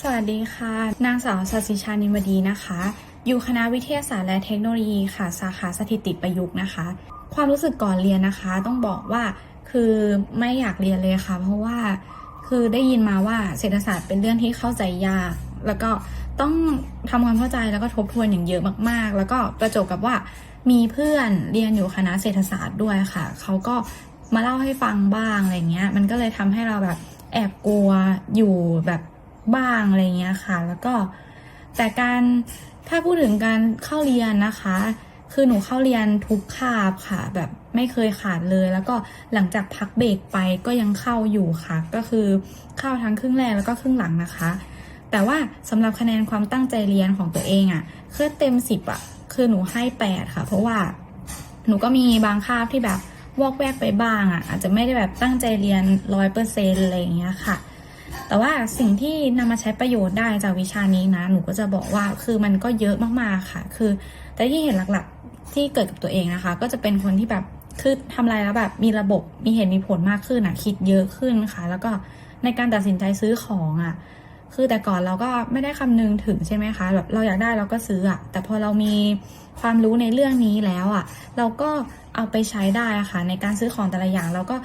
สวัสดีค่ะ นางสาวสัสิชานิมดีนะคะ อยู่คณะวิทยาศาสตร์และเทคโนโลยีค่ะ สาขาสถิติประยุกต์นะคะ ความรู้สึกก่อนเรียนนะคะ ต้องบอกว่าคือไม่อยากเรียนเลยค่ะ เพราะว่าคือได้ยินมาว่าเศรษฐศาสตร์เป็นเรื่องที่เข้าใจยาก แล้วก็ต้องทำความเข้าใจแล้วก็ทบทวนอย่างเยอะมากๆ แล้วก็ประจบกับว่ามีเพื่อนเรียนอยู่คณะเศรษฐศาสตร์ด้วยค่ะ เขาก็มาเล่าให้ฟังบ้างอะไรเงี้ย มันก็เลยทำให้เราแบบแอบกลัวอยู่แบบ บ้างอะไรเงี้ยค่ะ แล้วก็แต่การถ้าพูดถึงการเข้าเรียนนะคะ คือหนูเข้าเรียนทุกคาบค่ะ แบบไม่เคยขาดเลย แล้วก็หลังจากพักเบรกไปก็ยังเข้าอยู่ค่ะ ก็คือเข้าทั้งครึ่งแรกแล้วก็ครึ่งหลังนะคะ แต่ว่าสำหรับคะแนนความตั้งใจเรียนของตัวเองอะ่ะคือเต็มสิบอะ่ะคือหนูให้แปดค่ะ เพราะว่าหนูก็มีบางคาบที่แบบวอกแวกไปบ้างอะ่ะ อาจจะไม่ได้แบบตั้งใจเรียนร้อยเปอร์เซ็นต์อะไรอย่างเงี้ยค่ะ แต่ว่าสิ่งที่นำมาใช้ประโยชน์ได้จากวิชานี้นะ หนูก็จะบอกว่าคือมันก็เยอะมากๆค่ะ คือ แต่ที่เห็นหลักๆที่เกิดกับตัวเองนะคะ ก็จะเป็นคนที่แบบคือทำอะไรแล้วแบบมีระบบมีเหตุมีผลมากขึ้นอะคิดเยอะขึ้นค่ะ แล้วก็ในการตัดสินใจซื้อของอะ คือแต่ก่อนเราก็ไม่ได้คำนึงถึงใช่ไหมคะแบบเราอยากได้เราก็ซื้ออะแต่พอเรามีความรู้ในเรื่องนี้แล้วอะเราก็เอาไปใช้ได้อะค่ะ ในการซื้อของแต่ละอย่างเราก็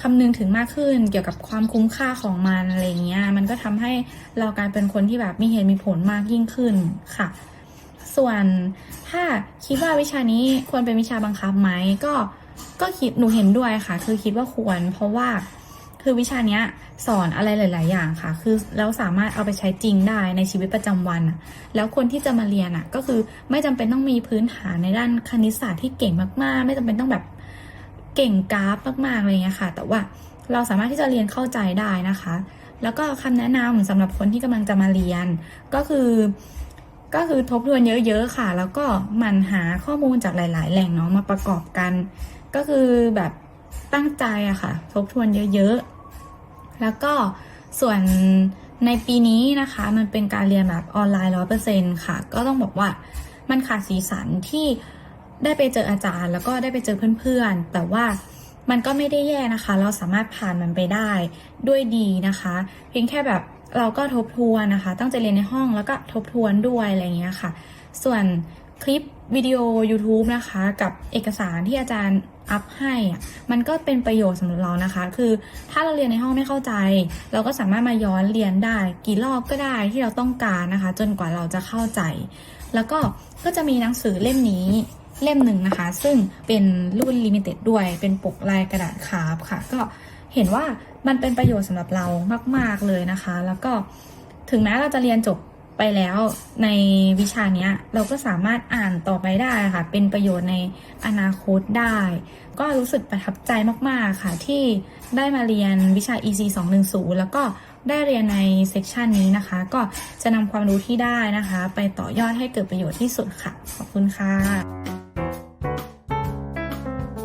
คำนึงถึงมากขึ้นเกี่ยวกับความคุ้มค่าของมันอะไรเงี้ยมันก็ทำให้เรากลายเป็นคนที่แบบมีเหตุมีผลมากยิ่งขึ้นค่ะ ส่วนถ้าคิดว่าวิชานี้ควรเป็นวิชาบังคับไหมก็ก็คิดหนูเห็นด้วยค่ะ คือคิดว่าควร เพราะว่าคือวิชานี้สอนอะไรหลาย ๆ อย่างค่ะ คือแล้วสามารถเอาไปใช้จริงได้ในชีวิตประจำวันแล้วคนที่จะมาเรียนอะ ก็คือไม่จำเป็นต้องมีพื้นฐานในด้านคณิตศาสตร์ที่เก่งมาก ๆ ไม่จำเป็นต้องแบบ เก่งกราฟมากๆอะไรเงี้ยค่ะ แต่ว่าเราสามารถที่จะเรียนเข้าใจได้นะคะ แล้วก็คำแนะนำสำหรับคนที่กำลังจะมาเรียน ก็คือ ก็คือทบทวนเยอะๆค่ะ แล้วก็หมั่นหาข้อมูลจากหลาย ๆ แหล่งเนาะมาประกอบกัน ก็คือแบบตั้งใจอะค่ะ ทบทวนเยอะๆ แล้วก็ส่วนในปีนี้นะคะมันเป็นการเรียนแบบออนไลน์ร้อยเปอร์เซ็นค่ะ ก็ต้องบอกว่ามันขาดสีสันที่ ได้ไปเจออาจารย์ แล้วก็ได้ไปเจอเพื่อนๆ แต่ว่ามันก็ไม่ได้แย่นะคะ เราสามารถผ่านมันไปได้ด้วยดีนะคะ เพียงแค่แบบเราก็ทบทวนนะคะ ตั้งใจเรียนในห้องแล้วก็ทบทวนด้วยอะไรเงี้ยค่ะ ส่วนคลิปวิดีโอ YouTube นะคะ กับเอกสารที่อาจารย์อัพให้มันก็เป็นประโยชน์สำหรับเรานะคะ คือถ้าเราเรียนในห้องไม่เข้าใจ เราก็สามารถมาย้อนเรียนได้ กี่รอบก็ได้ที่เราต้องการนะคะ จนกว่าเราจะเข้าใจ แล้วก็ก็จะมีหนังสือเล่มนี้ เล่มหนึ่งนะคะ ซึ่งเป็นรุ่นลิมิเต็ดด้วย เป็นปกลายกระดาษคาร์บค่ะ ก็เห็นว่ามันเป็นประโยชน์สำหรับเรามาก ๆ เลยนะคะ แล้วก็ถึงแม้เราจะเรียนจบไปแล้วในวิชาเนี้ยเราก็สามารถอ่านต่อไปได้ค่ะ เป็นประโยชน์ในอนาคตได้ ก็รู้สึกประทับใจมาก ๆ ค่ะ ที่ได้มาเรียนวิชา EC 210 แล้วก็ได้เรียนในเซกชันนี้นะคะ ก็จะนำความรู้ที่ได้นะคะ ไปต่อยอดให้เกิดประโยชน์ที่สุดค่ะ ขอบคุณค่ะ